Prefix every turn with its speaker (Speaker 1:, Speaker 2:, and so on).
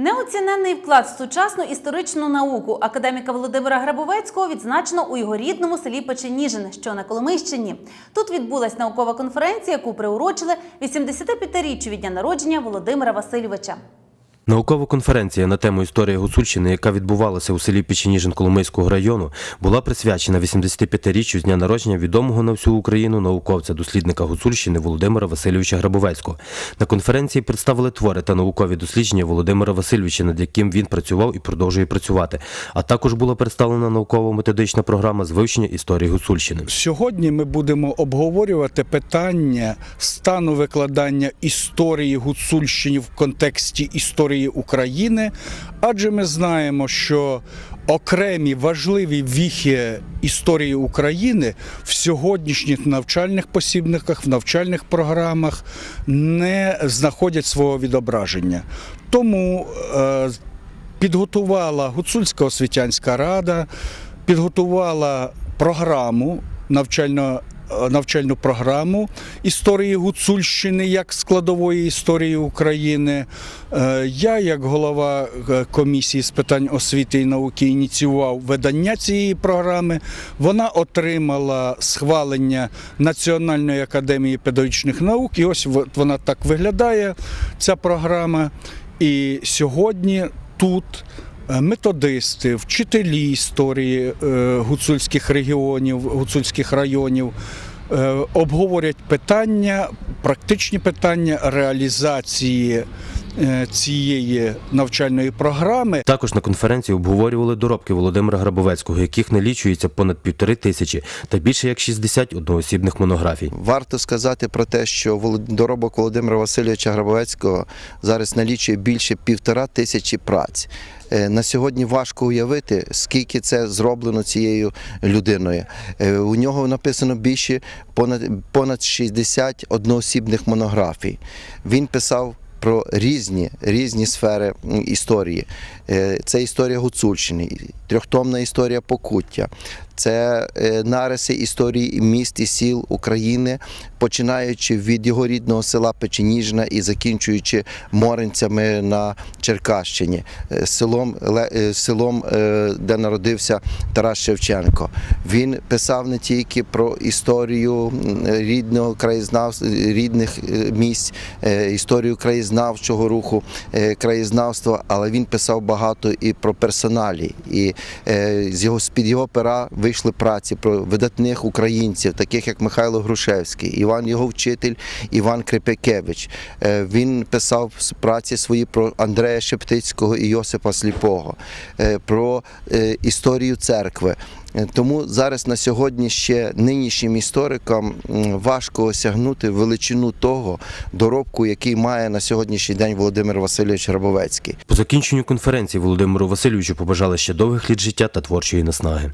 Speaker 1: Неоціненний вклад в сучасну історичну науку академіка Володимира Грабовецького відзначено у його рідному селі Печеніжин, що на Коломийщині. Тут відбулась наукова конференція, яку приурочили 85-річчю від дня народження Володимира Васильовича.
Speaker 2: Наукова конференція на тему історії Гуцульщини, яка відбувалася у селі Печеніжин Коломийського району, була присвячена 85-річчю з дня народження відомого на всю Україну науковця, дослідника Гуцульщини Володимира Васильовича Грабовецького. На конференції представили твори та наукові дослідження Володимира Васильовича, над яким він працював і продовжує працювати. А також була представлена науково-методична програма з вивчення історії Гуцульщини.
Speaker 3: Сьогодні ми будемо обговорювати питання стану викладання історії Гуцульщини в контексті історії України, адже ми знаємо, що окремі важливі віхи історії України в сьогоднішніх навчальних посібниках, в навчальних програмах не знаходять свого відображення. Тому е, підготувала Гуцульська освітянська рада, підготувала програму навчально. Навчальну програму історії Гуцульщини як складової історії України. Е, Я, як голова е, комісії з питань освіти і науки, ініціював видання цієї програми. Вона отримала схвалення Національної академії педагогічних наук. І ось вона так виглядає, ця програма. І сьогодні тут методисти, вчителі історії е, гуцульських регіонів, гуцульських районів е, обговорять питання, практичні питання реалізації е, цієї навчальної програми.
Speaker 2: Також на конференції обговорювали доробки Володимира Грабовецького, яких налічується понад півтори тисячі та більше як 60 одноосібних монографій.
Speaker 4: Варто сказати про те, що доробок Володимира Васильовича Грабовецького зараз налічує більше півтора тисячі праць. Е, На сьогодні важко уявити, скільки це зроблено цією людиною. Е, У нього написано більше понад, понад 60 одноосібних монографій. Він писав про різні, різні сфери історії. Е, Це історія Гуцульщини, трьохтомна історія Покуття, це е, нариси історії міст і сіл України, починаючи від його рідного села Печеніжна і закінчуючи Моринцями на Черкащині, е, селом, селом, де народився Тарас Шевченко. Він писав не тільки про історію рідного краєзнавства, рідних місць, історію краєзнавчого руху, е, краєзнавства, але він писав багато і про персоналі. І е, з його з-під його пера вийшли праці про видатних українців, таких як Михайло Грушевський, Іван його вчитель, Іван Крипякевич. Е, Він писав праці свої про Андрея Шептицького і Йосипа Сліпого, про історію церкви. Е, Тому зараз на сьогодні ще нинішнім історикам важко осягнути величину того доробку, який має на сьогоднішній день Володимир Васильович Грабовецький.
Speaker 2: По закінченню конференції Володимиру Васильовичу побажали ще довгих літ життя та творчої наснаги.